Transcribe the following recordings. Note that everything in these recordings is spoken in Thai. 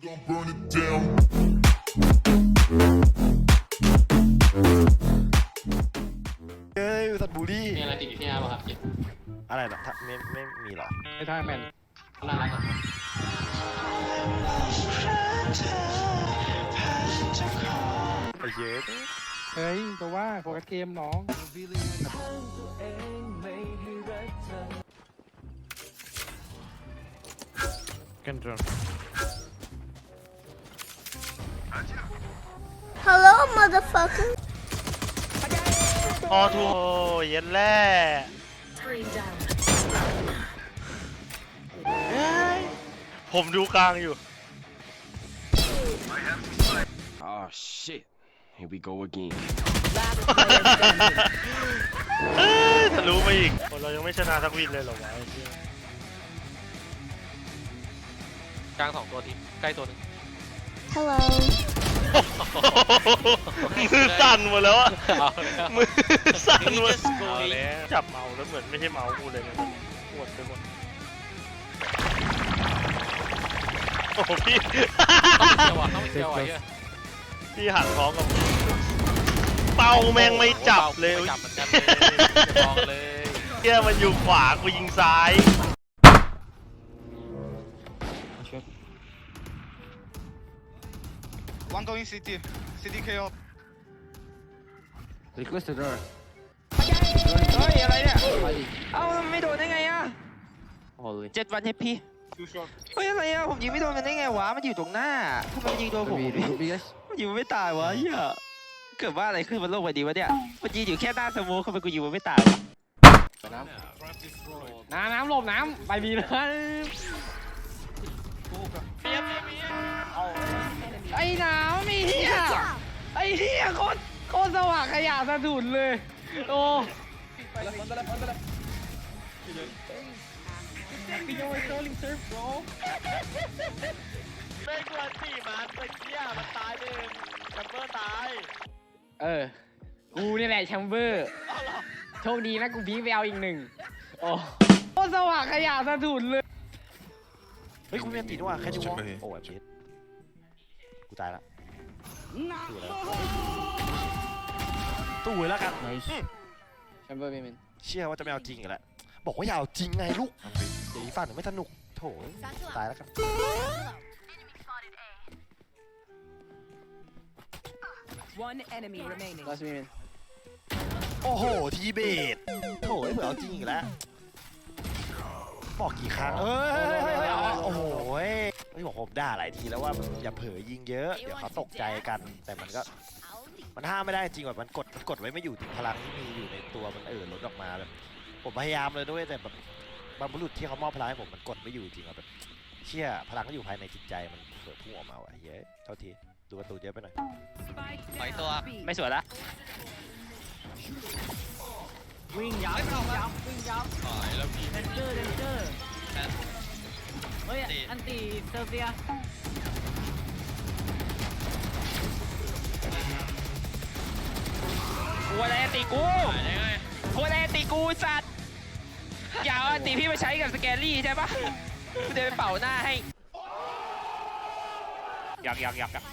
เฮ้ยสัตว์บูลลี่มีอะไรติดอยู่ที่หน้าป่ะครับเจ็บอะไรนะถ้าไม่ไม่มีหรอไอ้ท่าแมนน่ารักอะไอ้เย้ยเฮ้ยตัวว่าโฟกัสเกมน้องกันจน Hello, motherfucker. ออทูเย็นแร่เฮ้ยผมดูกลางอยู่ Oh shit. Here we go again. เอ้ยทะลุมาอีกโอ้เรายังไม่ชนะสักวินเลยเหรอวะไอ้เหี้ยกลางสองตัวทีใกล้ตัวหนึง Hello. มือสั่นหมดแล้วอะเอาแล้ว มือสั่นหมดเอาแล้วจับเมาส์แล้วเหมือนไม่ใช่เมาส์กูเลยนะปวดไปหมดโอ้โหพี่ ต้องไปเกี่ยวอะต้องไปเกี่ยวอะเหี้ยพี่หันท้องกับเป้าแม่งไม่จับเลยไม่จับเหมือนกันเลยอย่าลองเลย เฮียมันอยู่ขวากูยิงซ้าย One going CT. CT KO. request the door เฮ้ยอะไรเนี่ยเอ้ามันไม่โดนได้ไงอะโอ้ยเจ็ดวันเฮพี่ Too short. เฮ้ยอะไรอะผมยิงไม่โดนมันได้ไงวะ มันอยู่ตรงหน้าทำไมมันยิงโดนผม maybe recoup guys มันยิงมันไม่ตายวะเหี้ยเกิดว่าอะไรขึ้นบนโลกใบนี้วะเนี่ยมันยิงอยู่แค่หน้าสโมคทำไมกูยิงมันไม่ตายวะน้ำน้ำน้ำหลบน้ำไปบีนะ ไอ้หนาวมีเฮียไอ้เฮียโคตรโคตรสว่างขยะสะดุดเลย โอ้ไม่ควรสี่มันไปเที่ยมันตายไปเองแชมเบอร์ตายเออ กูนี่แหละแชมเบอร์โชคดีนะกูพีคไปเอาอีกหนึ่งโอ้โคตรสว่างขยะสะดุดเลย เฮ้ยคุณเมียนตีด้วยแค่ดูวะโอ้ยพีทกู ตายละตู้แล้วตู้เลยแล้วกันแชมเบอร์ไม่เป็นเชื่อว่าจะไม่เอาจริงอีกแล้วบอกว่าอย่าเอาจริงไงลูกเดี๋ยวอีกฝั่งหนึ่งไม่สนุกโถตายแล้วกัน One enemy remaining. ลาสมีเป็นโอ้โหทีเบตโถเผื่อเอาจริงอีกแล้วบอกกี่ครั้งเอ้ยเฮ้ยเฮ้ยเฮ้ยเอาโอ้โหเฮ้ยไม่บอกผมด่าหลายทีแล้วว่าอย่าเผลอยิงเยอะ เดี๋ยวเขาตกใจกัน แต่มันก็ มันห้ามไม่ได้จริงแบบมันกดมันกดไว้ไม่อยู่ถึงพลังที่มีอยู่ในตัวมันเอ่อล้นออกมาแบบผมพยายามเลยด้วยแต่แบบบรรพบุรุษที่เขามอบพลังให้ผมมันกดไม่อยู่จริงอะแบบเชี่ยพลังก็อยู่ภายในจิตใจมันเกิดพุ่งออกมาว่ะเฮ้ยเท่าทีดูการะตูนเยอะไปหน่อย Spike ปล่อยตัว down B. ไม่สวยละวิ่งยับวิ่งยับวิ่งยับเดนเจอร์เดนเจอร์ เฮ้ย อันตีเซอร์เฟียกูอะไรตีกูกูอะไรตีกูสัตว์อย่าเอาอันตีพี่มาใช้กับสแกลลี่ใช่ปะกูจะไปเป่าหน้าให้อยากอยากอยากอยาก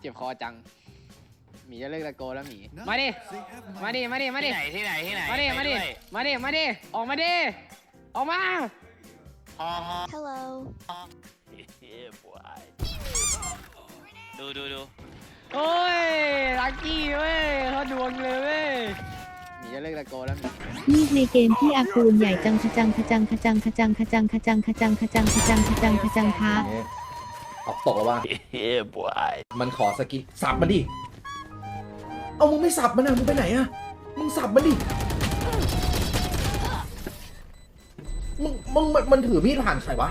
เจ็บคอจัง หมีจะเลิกตะโกนแล้วหมี มาดิ มาดิ มาดิ มาดิที่ไหนที่ไหนที่ไหนมาดิ มาดิ มาดิ มาดิ ออกมาดิ ออกมา Hello. ดูดูดูโอ้ยลักกี้เว้ยเขาดวงเลยเว้ยหมีจะเลิกตะโกนแล้วหมีนี่ในเกมที่อากูลใหญ่จังขจังขจังขจังขจังขจังขจังขจังขจังขจังขจังขจังคะออกตกแล้วว่าเฮ้ยบวยมันขอสกินสับมันดิ เอามึงไม่สับมันอะมึงไปไหนอะมึงสับมันดิ มึงมึงมันมันถือมีดผ่านใครวะ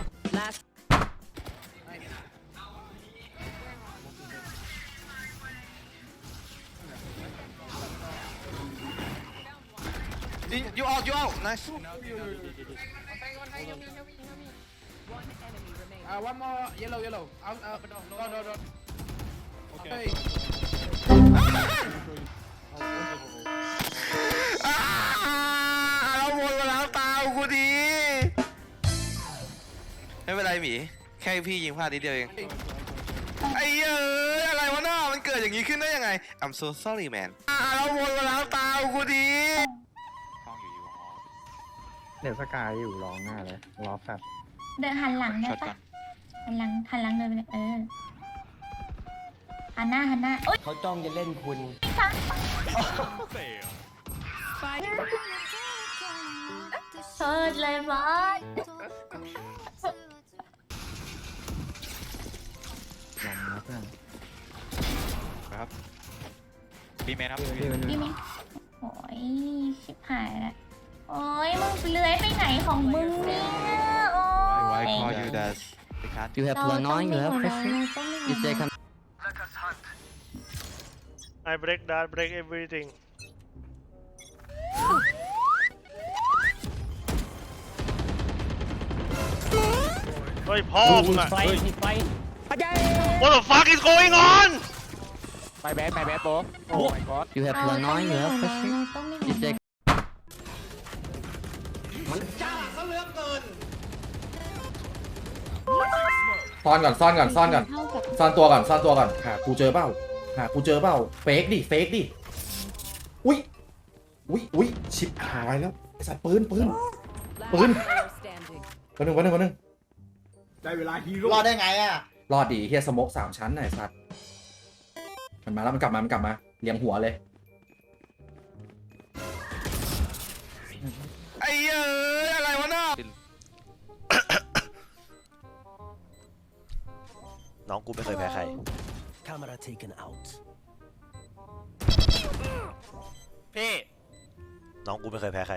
You you out, you out. Nice. Uh, one more yellow, yellow. Out, uh, no, no, no. no. Okay. Hey. ไม่เป็นไรหมีแแค่พี่ยิงพลาดนิดเดียวเองไอ้เอ้ยอะไรวะหน้ามันเกิดอย่างนี้ขึ้นได้ยังไง I'm so sorry man อ่าเราวนมาแล้วตามกูดีเดี๋ยวสกายอยู่ร้องหน้าเลยรอแฟบเดินหันหลังได้ปะหันหลังหันหลังเดินไปเลยเออหันหน้าหันหน้าโอ๊ยเขาจ้องจะเล่นคุณเปิดเลยบอส ลองนะเพื่อนบีเมนครับพี่มิ้งโอ้ยชิบหายละโอ้ยมึงเลื้อยไปไหนของมึงเนี่ยโอ้ย Why call you that You have เราต้องมีหัวเราเราต้องมีหัวเรา I break that break everything เฮ้ยพ่อมึงอะไฟไฟ What the fuck is going on ไปแบดไปแบดโป๊โอ้ my god You have เราต้องมีหัวเราเราต้องมีหัวเราซ่อนก่อนซ่อนก่อนซ่อนก่อนเท่ากับซ่อนตัวก่อนซ่อนตัวก่อนหากูเจอเปล่าหากูเจอเปล่าเฟกดิเฟกดิอุ้ยอุ้ยอุ้ยชิบหายแล้วไอ้สัตว์ปืนปืน ปืนวันหนึ่งวันหนึ่งวันหนึ่งรอดได้ไงอะ รอดดีเฮียสโมกสามชั้นน่ะไอ้สัตว์มันมาแล้วมันกลับมา มันกลับมาเลี้ยงหัวเลยไอ้เอ้ยอะไรวะหน้าน้องกูไม่เคยแพ้ใครพี่ น้องกูไม่เคยแพ้ใคร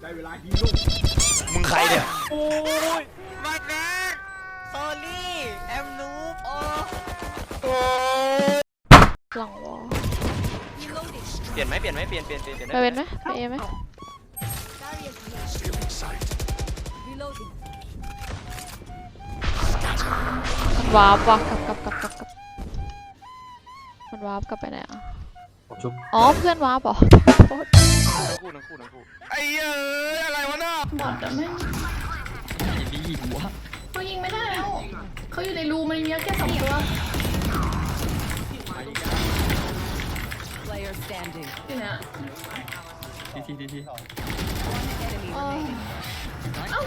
ได้เวลาฮีโร่มึงใครเนี่ยมาแน่ โซลี่แอมนูบโอ้หลังวอเปลี่ยนไหมเปลี่ยนไหมเปลี่ยนเปลี่ยนเปลี่ยนเปลี่ยนไปเป็นไหมไปเอไหมมันวาร์ปว่ะกลับกลับกลับกลับกลับมันวาร์ปกลับไปไหนอะอ๋อเพื่อนวาร์ปเหรอโทษทั้งคู่ทั้งคู่ทั้งคู่ไอ้เอ้ยอะไรวะหน้าบอดแต่ไม่ เขายิงไม่ได้แล้วเขาอยู่ในรูมันมีแค่สองตัวอยู่เนี่ยทีทีทีทีเอ้า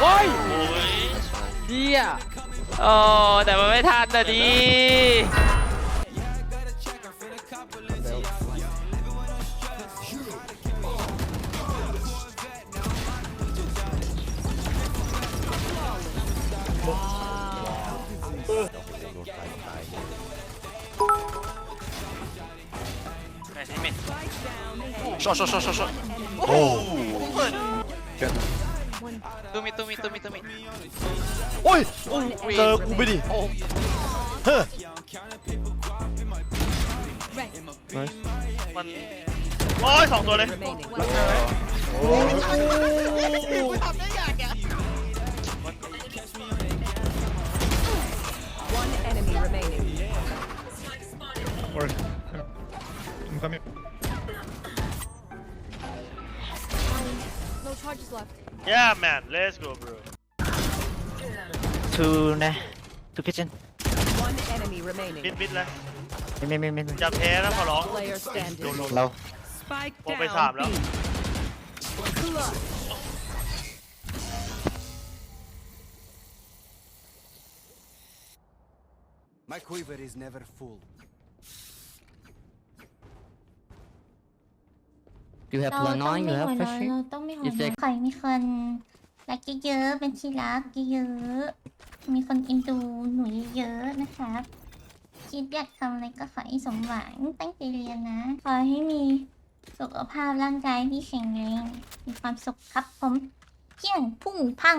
โอ้ยเดียโอ้แต่มันไม่ทันนะดี ช็อตช็อตช็อตช็อตช็อตโอ้ตูมิตูมิตูมิตูมิโอ้ยเจอกูไปดิเฮ้อมันโอ้ยสองตัวเลย yeah man let's go bro to นะ to kitchen มิดมิดเลยไม่ไม่ไม่ไม่อย่าแพ้นะขอร้องเราโอไปสามแล้ว My quiver You have เราต้อง on, ไม่ you หัว have ร้อน Fishing. เราต้องไม่หัวร้ If อ they- นใครมีคนรักเยอะเป็นที่รักเยอะมีคนอินดูหนูเยอะนะครับ คิดอยากทำอะไรก็ขอให้สมหวังตั้งใจเรียนนะ ขอให้มีสุขภาพร่างกายที่แข็งแรงมีความสุขครับผมเที่ยงพุ่งพัง